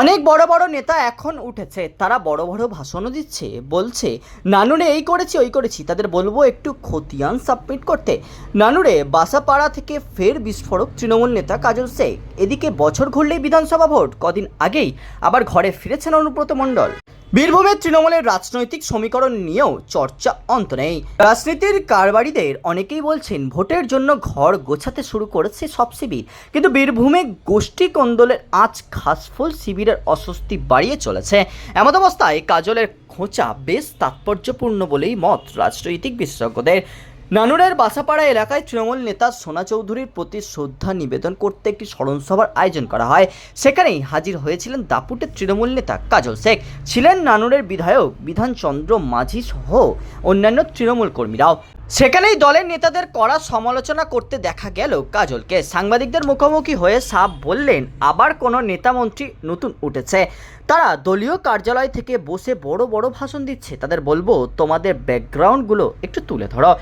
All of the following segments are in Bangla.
অনেক বড় বড় নেতা এখন উঠেছে, তারা বড় বড় ভাষণও দিচ্ছে, বলছে, নানুরে এই করেছি, ওই করেছি, তাদের বলব একটু খতিয়ান সাবমিট করতে। নানুরে, বাসাপাড়া থেকে ফের বিস্ফোরক তৃণমূল নেতা কাজল শেখ। এদিকে বছর ঘুরলেই বিধানসভা ভোট, কদিন আগেই আবার ঘরে ফিরেছেন অনুব্রত মণ্ডল। বীরভূমের তৃণমূলের রাজনৈতিক সমীকরণ নিয়েও চর্চা অন্ত নেই। রাজনীতির কারবারিদের অনেকেই বলছেন ভোটের জন্য ঘর গোছাতে শুরু করেছে সব শিবির। কিন্তু বীরভূমে গোষ্ঠী কন্দলের আঁচ ঘাসফুল শিবিরের অস্বস্তি বাড়িয়ে চলেছে। এমত অবস্থায় কাজলের খোঁচা বেশ তাৎপর্যপূর্ণ বলেই মত রাজনৈতিক বিশেষজ্ঞদের। নানুরের বাসাপাড়া এলাকায় তৃণমূল নেতা সোনা চৌধুরীর প্রতি শ্রদ্ধা নিবেদন করতে একটি স্মরণসভার আয়োজন করা হয়। সেখানেই হাজির হয়েছিলেন দাপুটের তৃণমূল নেতা কাজল শেখ। ছিলেন নানুরের বিধায়ক বিধানচন্দ্র মাঝি সহ অন্যান্য তৃণমূল কর্মীরাও। সেখানেই দলের নেতাদের কড়া সমালোচনা করতে দেখা গেল কাজলকে। সাংবাদিকদের মুখোমুখি হয়ে সাপ বললেন, আবার কোনো নেতামন্ত্রী নতুন উঠেছে। তারা দলীয় কার্যালয় থেকে বসে বড় বড় ভাষণ দিচ্ছে। তাদের বলব, তোমাদের ব্যাকগ্রাউন্ডগুলো একটু তুলে ধরো।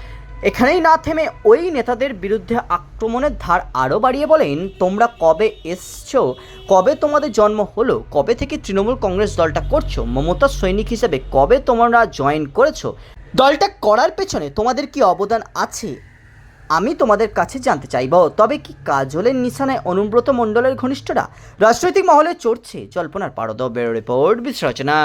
এখানেই না থেমে ওই নেতাদের বিরুদ্ধে আক্রমণের ধার আরও বাড়িয়ে বলেন, তোমরা কবে এসছো? কবে তোমাদের জন্ম হলো? কবে থেকে তৃণমূল কংগ্রেস দলটা করছ? মমতার সৈনিক হিসেবে কবে তোমরা জয়েন করেছ? দলটা করার পেছনে তোমাদের কি অবদান আছে? আমি তোমাদের কাছে জানতে চাইব। তবে কি কাজলের নিশানায় অনুব্রত মণ্ডলের ঘনিষ্ঠরা রাজনৈতিক মহলে চড়ছে? জল্পনার পারদ বেরো রিপোর্ট বিশ্লেষণা